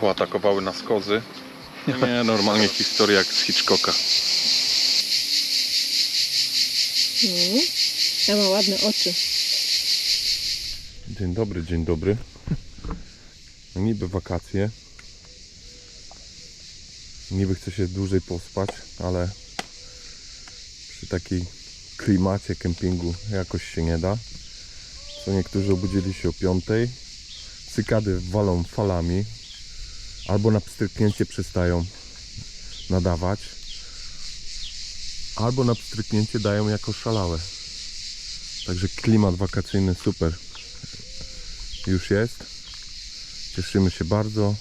poatakowały nas kozy. Nie, normalnie historia jak z Hitchcocka. No. Ja ma ładne oczy. Dzień dobry, dzień dobry. Niby wakacje. Niby chce się dłużej pospać, ale przy takiej klimacie kempingu jakoś się nie da. Co niektórzy obudzili się o piątej. Cykady walą falami. Albo na pstryknięcie przestają nadawać. Albo na pstryknięcie dają jako szalałe. Także klimat wakacyjny super już jest. Cieszymy się bardzo.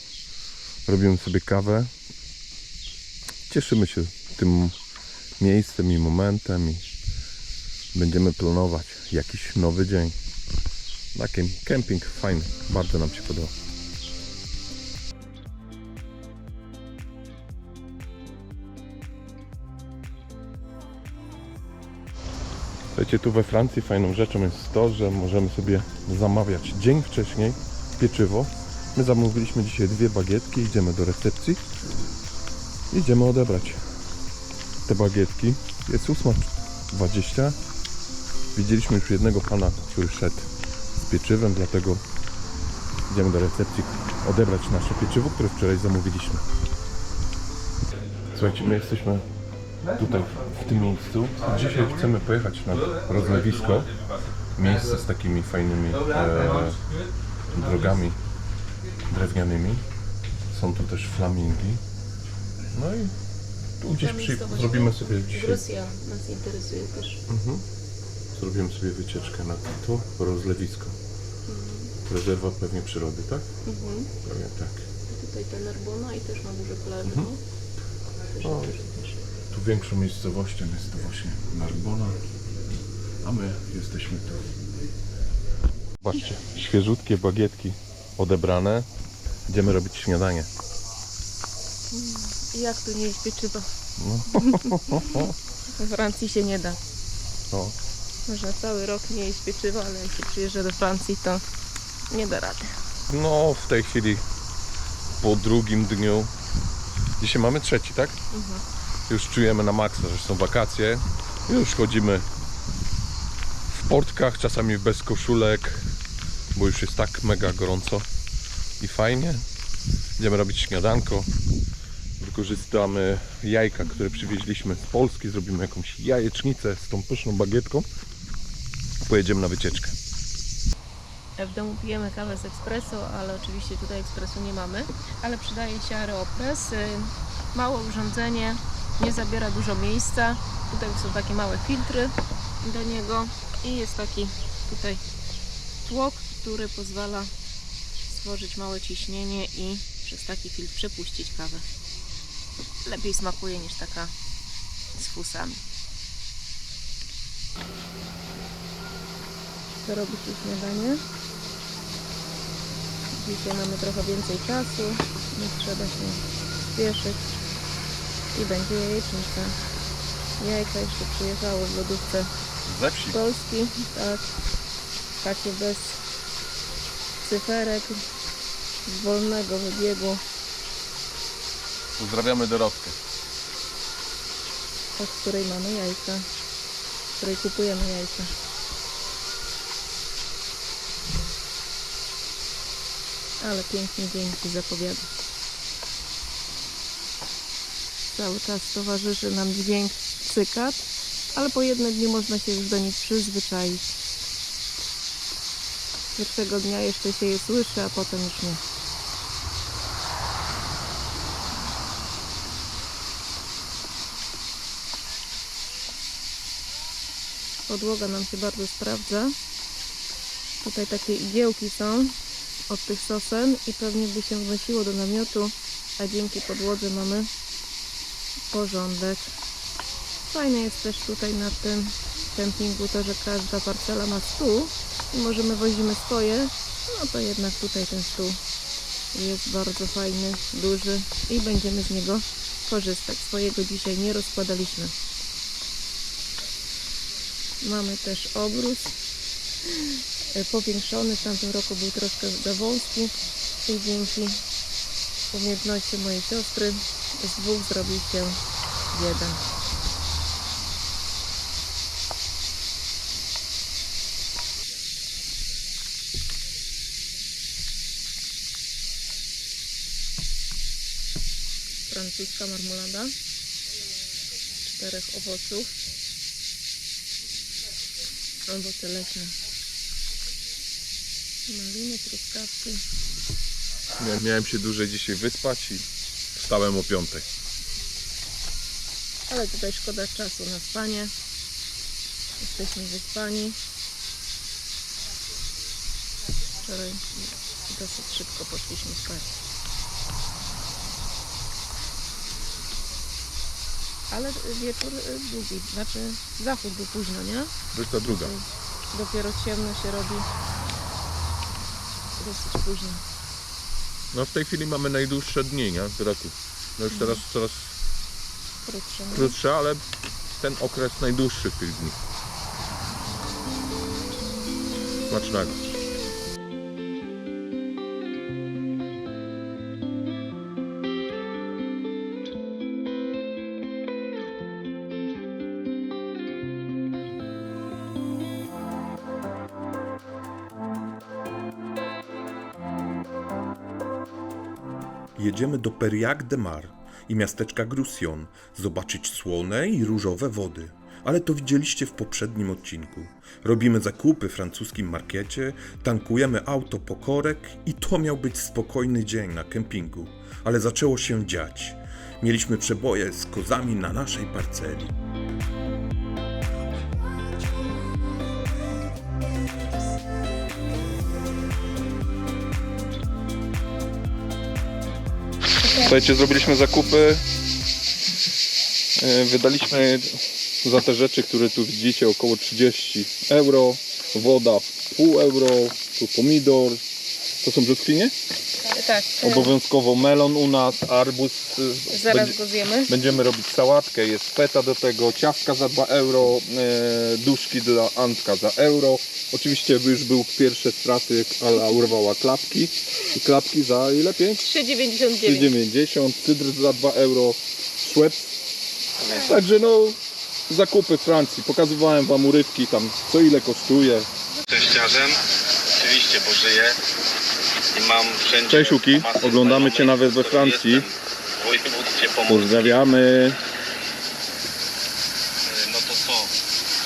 Robimy sobie kawę. Cieszymy się tym miejscem i momentem i będziemy planować jakiś nowy dzień. Taki kemping fajny, bardzo nam się podoba. Słuchajcie, tu we Francji fajną rzeczą jest to, że możemy sobie zamawiać dzień wcześniej pieczywo. My zamówiliśmy dzisiaj dwie bagietki, idziemy do recepcji. Idziemy odebrać te bagietki. Jest 8.20. Widzieliśmy już jednego pana, który szedł z pieczywem, dlatego idziemy do recepcji odebrać nasze pieczywo, które wczoraj zamówiliśmy. Słuchajcie, my jesteśmy tutaj w tym miejscu. Dzisiaj chcemy pojechać na rozlewisko. Miejsce z takimi fajnymi e, drogami drewnianymi. Są tu też flamingi. No i tu gdzieś przy, zrobimy sobie dzisiaj Rosja nas interesuje też. zrobimy sobie wycieczkę na to rozlewisko. Rezerwa pewnie przyrody, tak? Mhm. Pewnie tak. Tutaj ta Narbona i też ma duże plaże. Mhm. no. Też O, też. Tu większą miejscowością jest to właśnie Narbona, a my jesteśmy tu. Zobaczcie, świeżutkie bagietki odebrane. Idziemy robić śniadanie. I Jak tu nie jeść pieczywa? No. We Francji się nie da. No. Można cały rok nie jeść pieczywa, ale jak się przyjeżdża do Francji, to nie da rady. no, w tej chwili po drugim dniu. Dzisiaj mamy trzeci, tak? Już czujemy na maksa, że są wakacje. Już chodzimy w portkach, czasami bez koszulek, bo już jest tak mega gorąco i fajnie. Idziemy robić śniadanko. Wykorzystamy jajka, które przywieźliśmy z Polski. Zrobimy jakąś jajecznicę z tą pyszną bagietką. Pojedziemy na wycieczkę. W domu pijemy kawę z ekspreso, ale oczywiście tutaj ekspresu nie mamy, ale przydaje się Aeropress. Y, Małe urządzenie, nie zabiera dużo miejsca. Tutaj są takie małe filtry do niego i jest taki tutaj tłok, który pozwala stworzyć małe ciśnienie i przez taki filtr przepuścić kawę. Lepiej smakuje niż taka z fusami. Co robi się śniadanie? Dzisiaj mamy trochę więcej czasu, nie trzeba się spieszyć i będzie jajecznica. Jajka jeszcze przyjechało w lodówce Ze z wsi. Polski, tak, takie bez cyferek, z wolnego wybiegu, Pozdrawiamy Dorotkę. od której mamy jajka, z której kupujemy jajka. Ale piękny dzień się zapowiada. Cały czas towarzyszy nam dźwięk cykad, ale po jednym dniu można się już do nich przyzwyczaić. Pierwszego dnia jeszcze się je słyszy, a potem już nie. Podłoga nam się bardzo sprawdza. Tutaj takie igiełki są od tych sosen i pewnie by się wnosiło do namiotu, a dzięki podłodze mamy porządek. Fajne jest też tutaj na tym kempingu to, że każda parcela ma stół i możemy wozimy swoje, no to jednak tutaj ten stół jest bardzo fajny, duży i będziemy z niego korzystać. Swojego dzisiaj nie rozkładaliśmy. Mamy też obrus e, powiększony. W tamtym roku był troszkę za wąski i dzięki umiejętności mojej siostry z dwóch zrobił się jeden. Francuska marmolada czterech owoców. Owoce leśne. Maliny, truskawki. Mia- Miałem się dłużej dzisiaj wyspać i wstałem o piątej. Ale tutaj szkoda czasu na spanie. Jesteśmy wyspani. Wczoraj dosyć szybko poszliśmy spać. Ale wieczór y, długi, znaczy zachód był późno, nie? Dwudziesta druga. Dopiero ciemno się robi dosyć późno. No w tej chwili mamy najdłuższe dni, nie? W roku. No już teraz coraz Krótsze. krótsze, ale ten okres najdłuższy tych dni. Smacznego. Jedziemy do Periac de Mar i miasteczka Grusion, zobaczyć słone i różowe wody. Ale to widzieliście w poprzednim odcinku. Robimy zakupy w francuskim markecie, tankujemy auto po korek i to miał być spokojny dzień na kempingu. Ale zaczęło się dziać. Mieliśmy przeboje z kozami na naszej parceli. Słuchajcie, zrobiliśmy zakupy. E, Wydaliśmy za te rzeczy, które tu widzicie, około 30 euro. Woda pół euro, tu pomidor. To są brzoskwinie? Tak, Obowiązkowo melon u nas, arbuz. e, zaraz będzie- go zjemy. Będziemy robić sałatkę, jest feta do tego, ciastka za 2 euro, e, duszki dla Antka za euro. Oczywiście już był pierwsze straty, ale urwała klapki. I klapki za ile? 5? 3,99. 3,90, cydr za 2 euro, Schweppes. Także no, zakupy w Francji. Pokazywałem Wam urywki tam, co ile kosztuje. szczęściarzem, oczywiście, bo żyję i mam wszędzie Cześć, masę Oglądamy Cię nawet we Francji. Pozdrawiamy. no to co?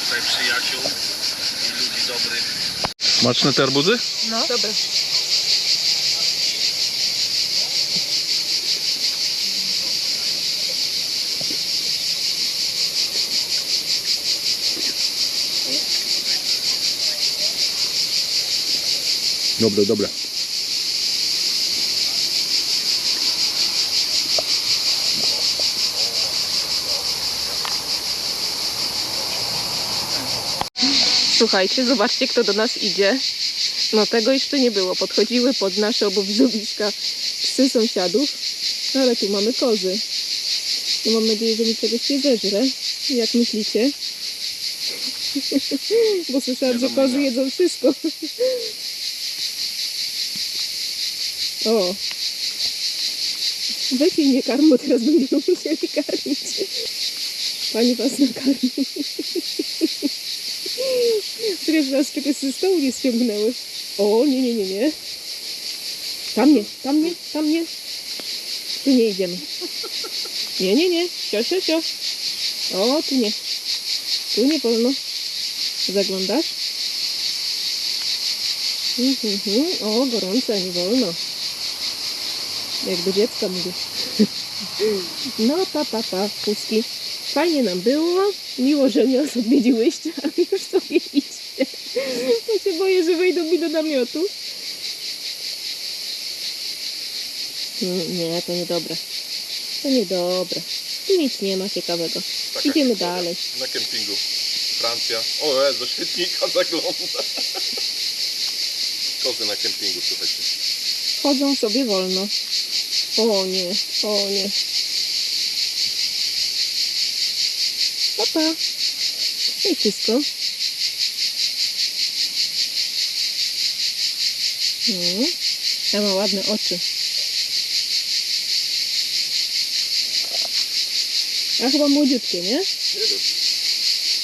Tutaj przyjaciół i ludzi dobrych Smaczne te arbuzy? No. Dobra. Dobre, dobre. Słuchajcie, zobaczcie kto do nas idzie. No tego jeszcze nie było. Podchodziły pod nasze obowiąziska psy sąsiadów. No ale tu mamy kozy. No mam nadzieję, że mi czegoś nie zeżre. Jak myślicie? Bo słyszałam, że kozy jedzą wszystko. O. Weź jej nie karm, bo teraz będziemy musieli karmić. Pani was nakarmi. Teraz nas czegoś ze stołu nie ściągnęły. O, nie, nie, nie, nie. Tam nie, tam nie, tam nie. Tu nie idziemy. Nie, nie, nie. Sio, sio, sio. O, tu nie. Tu nie wolno. Zaglądasz? Mhm, mhm. O, gorące, nie wolno. Jakby dziecka mówię. No, pa, pa, pa, puski. Fajnie nam było. Miło, że nas odwiedziłyście, ale już sobie idźcie. Ja się boję, że wejdą mi do namiotu. Mm, Nie, to niedobre. To niedobre. Tu nic nie ma ciekawego. Taka Idziemy historia dalej. Na kempingu. Francja. O, e, do świetnika zagląda. Kozy na kempingu, słuchajcie. Chodzą sobie wolno. O nie, o nie. lipa. No i wszystko. No, ja ma ładne oczy. A chyba młodziutkie, nie?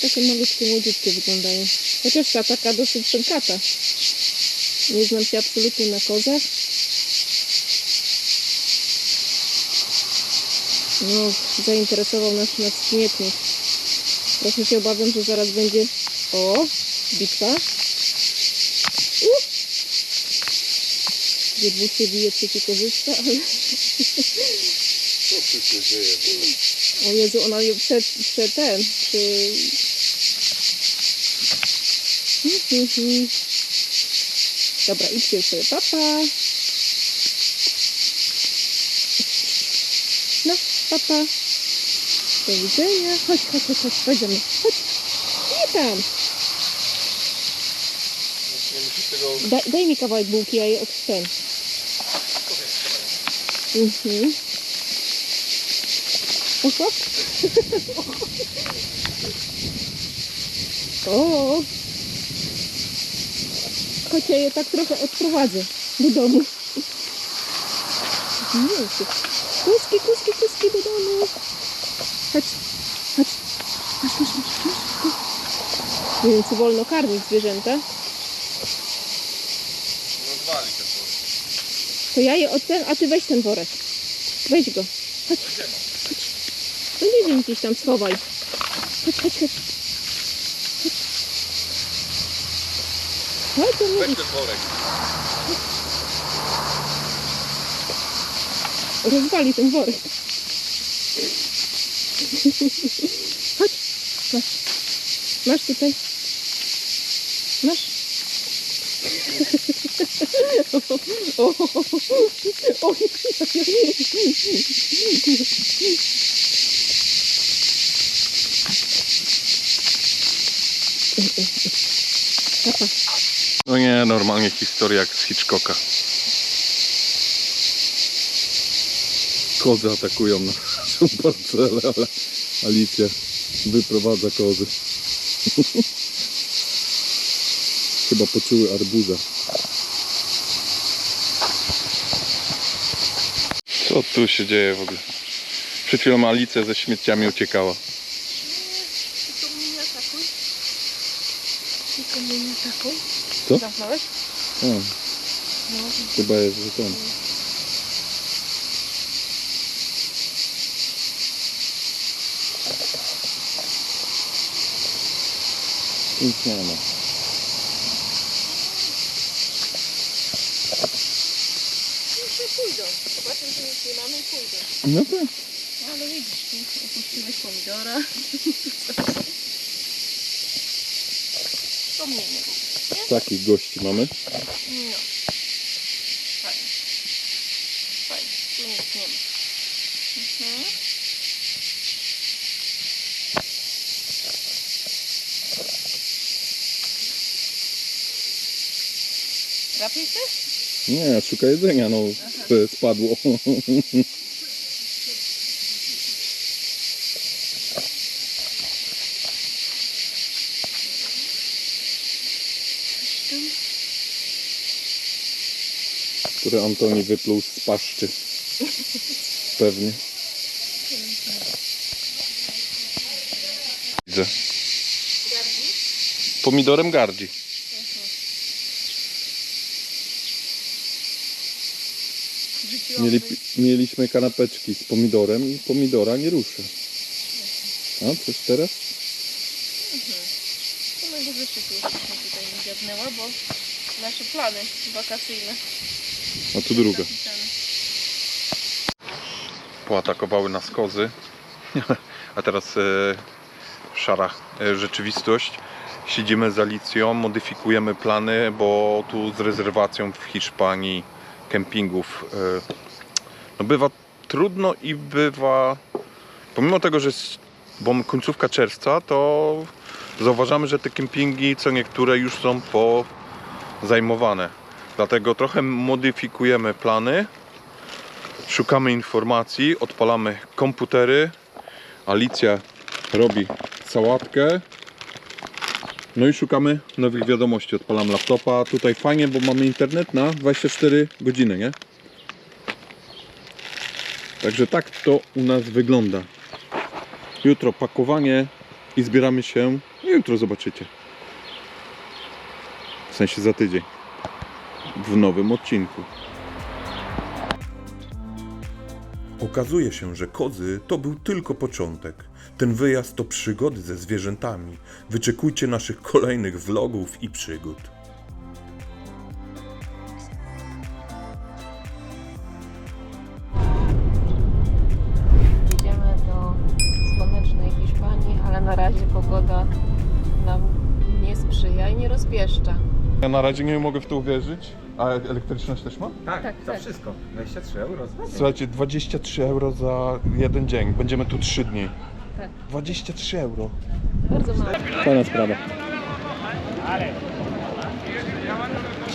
Takie malutkie, młodziutkie wyglądają. Chociaż ta taka dosyć pękata. Nie znam się absolutnie na kozach. No, zainteresował nas nasz namiestnik. Trochę się obawiam, że zaraz będzie... O, bitwa. Gdzie dwóch się bije, trzeci korzysta, ale... Co tu się dzieje? O Jezu, ona je prze, prze ten, przy... Dobra, idźcie sobie, papa. No, papa. Do widzenia. Chodź, chodź, chodź, chodź, mną. Chodź. Nie tam. Daj, daj mi kawałek bułki, ja je od ten. Mhm. Oho. O. Chodź, ja je tak trochę odprowadzę do domu. Jezu. Kuski, kuski, kuski do domu. Chodź, chodź. Masz, masz, masz, masz. Nie wiem, czy wolno karmić zwierzęta. Rozwali ten worek. To ja je od ten, a ty weź ten worek. Weź go. Chodź. Chodź. No nie wiem, gdzieś tam schowaj. Chodź, chodź, chodź. Chodź. Chodź, on Weź mówi. ten worek. Rozwali ten worek. Chodź. Masz. Masz tutaj. Masz. O, o, o, o. No nie, normalnie historia jak z Hitchcocka. Kozy atakują naszą parcelę, ale Alicja wyprowadza kozy. Chyba poczuły arbuza. Co tu się dzieje w ogóle? Przed chwilą Alicja ze śmieciami uciekała. Tylko mnie nie atakuj. Tylko mnie nie atakuj. Co? Zamknąłeś? A, No. chyba jest, że ten. Już nie pójdą. Zobaczę, że nic nie mamy i pójdą. No tak. Ale widzisz, opuściłeś pomidora. To mnie nie. Takich gości mamy. No. Fajnie. Fajnie. Tu nic nie ma. Mhm. Trafił się? Nie, szuka jedzenia, no to spadło. Które Antoni wypluł z paszczy. Pewnie. Widzę. Pomidorem gardzi. Mieli, mieliśmy kanapeczki z pomidorem i pomidora nie ruszy. A coś teraz? To najgorzej się tu jeszcze tutaj nie dziabnęła, bo nasze plany wakacyjne A tu druga. Poatakowały nas kozy. A teraz e, szara e, rzeczywistość. Siedzimy z Alicją, modyfikujemy plany, bo tu z rezerwacją w Hiszpanii kempingów e, no bywa trudno i bywa pomimo tego, że jest bo końcówka czerwca, to zauważamy, że te kempingi co niektóre już są po zajmowane. Dlatego trochę modyfikujemy plany. Szukamy informacji, odpalamy komputery. Alicja robi sałatkę. No i szukamy nowych wiadomości. Odpalam laptopa. Tutaj fajnie, bo mamy internet na 24 godziny, nie? Także tak to u nas wygląda. Jutro pakowanie i zbieramy się. Jutro zobaczycie. W sensie za tydzień. W nowym odcinku. Okazuje się, że kozy to był tylko początek. Ten wyjazd to przygody ze zwierzętami. Wyczekujcie naszych kolejnych vlogów i przygód. Jedziemy do słonecznej Hiszpanii, ale na razie pogoda nam nie sprzyja i nie rozpieszcza. Ja na razie nie mogę w to uwierzyć. A elektryczność też ma? Tak, Tak, za tak. wszystko. 23 euro. Słuchajcie, 23 euro za jeden dzień. Będziemy tu 3 dni. Tak. 23 euro. Bardzo mało. Fajna sprawa. Ale